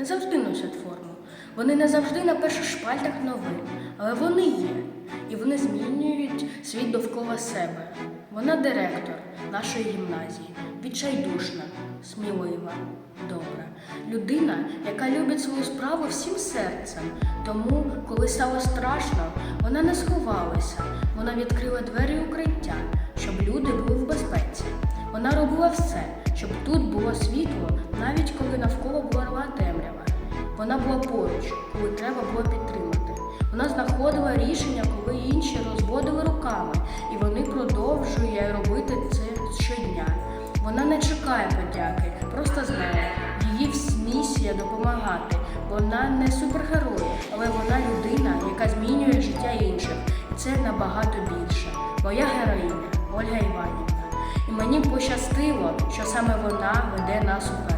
не завжди носять форму. Вони не завжди на перших шпальтах новин, але вони є. І вони змінюють світ довкола себе. Вона директор нашої гімназії, відчайдушна, смілива, добра. Людина, яка любить свою справу всім серцем. Тому, коли стало страшно, вона не сховалася. Вона відкрила двері укриття, щоб люди були в безпеці. Вона робила все, щоб тут було світло, Вона була поруч, коли треба було підтримати. Вона знаходила рішення, коли інші розводили руками, і вони продовжує робити це щодня. Вона не чекає подяки, просто знає, її місія допомагати. Вона не супергерой, але вона людина, яка змінює життя інших. І це набагато більше. Моя героїня Ольга Іванівна. І мені пощастило, що саме вона веде нас уперед.